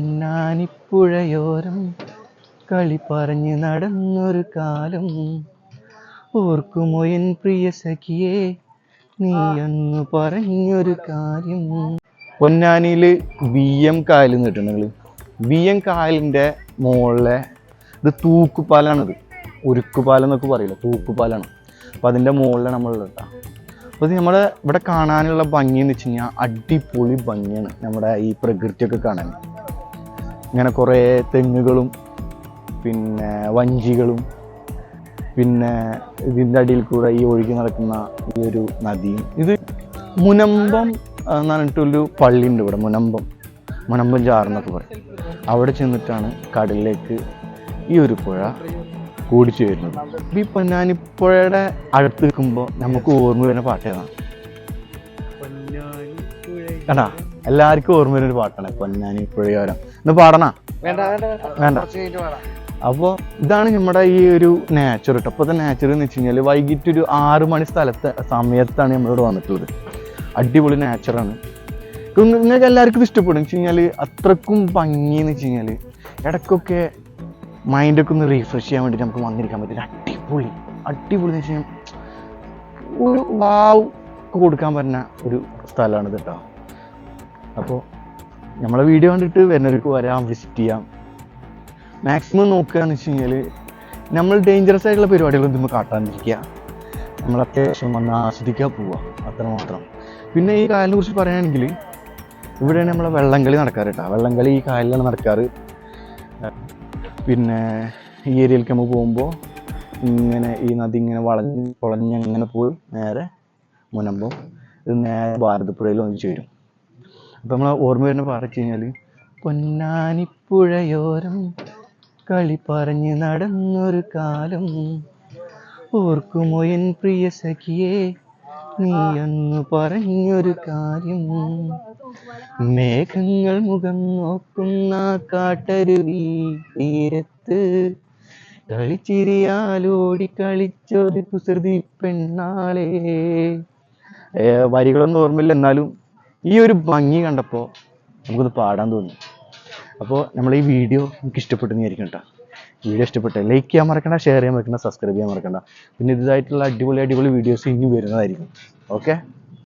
ഞാനിപ്പുഴയോരം കളി പറഞ്ഞ് നടന്നൊരു കാലം. ഓർക്കുമോ എൻ പ്രിയ സഖിയെ നീ അന്ന് പറഞ്ഞൊരു കാര്യം. പൊന്നാനിയിൽ വി എം കായൽ നിട്ടുണ്ടെങ്കിൽ വി എം കായലിന്റെ മുകളിലെ ഇത് തൂക്കുപാലാണിത്. ഉരുക്കുപാലം എന്നൊക്കെ പറയില്ല തൂക്കുപാലാണ്. അപ്പം അതിന്റെ മുകളിലാണ് നമ്മളുള്ളത് കേട്ടോ. അപ്പോൾ ഇത് ഇവിടെ കാണാനുള്ള ഭംഗി എന്ന് വെച്ച് കഴിഞ്ഞാൽ അടിപൊളി ഭംഗിയാണ് നമ്മുടെ ഈ പ്രകൃതിയൊക്കെ കാണാൻ. ഇങ്ങനെ കുറേ തെങ്ങുകളും പിന്നെ വഞ്ചികളും പിന്നെ ഇതിന്റെ അടിയിൽ കൂടെ ഈ ഒഴുകി നടക്കുന്ന ഈ ഒരു നദിയും ഇത് മുനമ്പം എന്ന് പറഞ്ഞിട്ടൊരു പള്ളിയുണ്ട് ഇവിടെ മുനമ്പം. മുനമ്പം ചാറെന്നൊക്കെ പറയും. അവിടെ ചെന്നിട്ടാണ് കടലിലേക്ക് ഈ ഒരു പുഴ കൂടിച്ചു വരുന്നത്. ഈ പൊന്നാനിപ്പുഴയുടെ അടുത്ത് നിൽക്കുമ്പോൾ നമുക്ക് ഓർമ്മ വരുന്ന പാട്ടേതാണ് കേട്ടാ കണ്ടാ? എല്ലാവർക്കും ഓർമ്മ വരുന്ന ഒരു പാട്ടാണ്. പൊന്നാനി പുഴയോരം. ഇന്ന് പാടണ? വേണ്ട വേണ്ട അപ്പോൾ ഇതാണ് നമ്മുടെ ഈ ഒരു നേച്ചർ കേട്ടോ ഇപ്പോഴത്തെ നേച്ചർ എന്ന് വെച്ച് കഴിഞ്ഞാൽ വൈകിട്ട് ഒരു ആറ് മണി സ്ഥലത്തെ സമയത്താണ് നമ്മളിവിടെ വന്നിട്ടുള്ളത്. അടിപൊളി നേച്ചറാണ് നിങ്ങൾക്ക് എല്ലാവർക്കും ഇഷ്ടപ്പെടും. വെച്ച് കഴിഞ്ഞാൽ അത്രക്കും ഭംഗി എന്ന് വെച്ച് കഴിഞ്ഞാൽ ഇടയ്ക്കൊക്കെ മൈൻഡൊക്കെ ഒന്ന് റീഫ്രഷ് ചെയ്യാൻ വേണ്ടിയിട്ട് നമുക്ക് വന്നിരിക്കാൻ പറ്റില്ല അടിപൊളി അടിപൊളി എന്ന് വെച്ച് കഴിഞ്ഞാൽ ഒരു വാവ് കൊടുക്കാൻ പറ്റുന്ന ഒരു സ്ഥലമാണിത് കേട്ടോ അപ്പോൾ നമ്മളെ വീഡിയോ കണ്ടിട്ട് വരുന്നവർക്ക് വരാം വിസിറ്റ് ചെയ്യാം. മാക്സിമം നോക്കുകയെന്ന് വെച്ച് കഴിഞ്ഞാൽ നമ്മൾ ഡേഞ്ചറസ് ആയിട്ടുള്ള പരിപാടികളൊന്നും നമ്മൾ കാട്ടാണ്ടിരിക്കുക. നമ്മൾ അത്യാവശ്യം വന്ന് ആസ്വദിക്കാൻ പോവുക അത്രമാത്രം. പിന്നെ ഈ കായലിനെ കുറിച്ച് പറയുകയാണെങ്കിൽ ഇവിടെയാണ് നമ്മളെ വെള്ളംകളി നടക്കാറ് കേട്ടോ. വെള്ളംകളി ഈ കായലിലാണ് നടക്കാറ്. പിന്നെ ഈ ഏരിയയിലേക്ക് നമ്മൾ പോകുമ്പോൾ ഇങ്ങനെ ഈ നദി ഇങ്ങനെ വളഞ്ഞ് കുളഞ്ഞ് അങ്ങനെ പോയി നേരെ മുനമ്പം ഇത് നേരെ ഭാരതപ്പുഴയിൽ ഒന്നിച്ച് വരും അപ്പം നമ്മൾ ഓർമ്മ വരുന്ന പാട്ട് വെച്ച് കഴിഞ്ഞാൽ പൊന്നാനിപ്പുഴയോരം കളി പറഞ്ഞ് നടന്നൊരു കാലം. ഓർക്കുമോ എൻ പ്രിയ സഖിയെ നീ അന്ന് പറഞ്ഞൊരു കാര്യം. മേഘങ്ങൾ മുഖം നോക്കുന്ന കാട്ടരുവി തീരത്ത് കളിച്ചിരിയാലോടി കളിച്ചൊരു കുസൃതി പെണ്ണാളേ. വരികളൊന്നും ഓർമ്മയില്ല. എന്നാലും ഈ ഒരു ഭംഗി കണ്ടപ്പോൾ നമുക്കത് പാടാൻ തോന്നി. അപ്പോൾ നമ്മൾ ഈ വീഡിയോ നമുക്ക് ഇഷ്ടപ്പെട്ടെന്ന് വിചാരിക്കും കേട്ടോ. വീഡിയോ ഇഷ്ടപ്പെട്ടെ ലൈക്ക് ചെയ്യാൻ മറക്കണ്ട ഷെയർ ചെയ്യാൻ മറക്കണ്ട സബ്സ്ക്രൈബ് ചെയ്യാൻ മറക്കണ്ട. പിന്നെ ഇതായിട്ടുള്ള അടിപൊളി അടിപൊളി വീഡിയോസ് ഇനി വരുന്നതായിരിക്കും. ഓക്കെ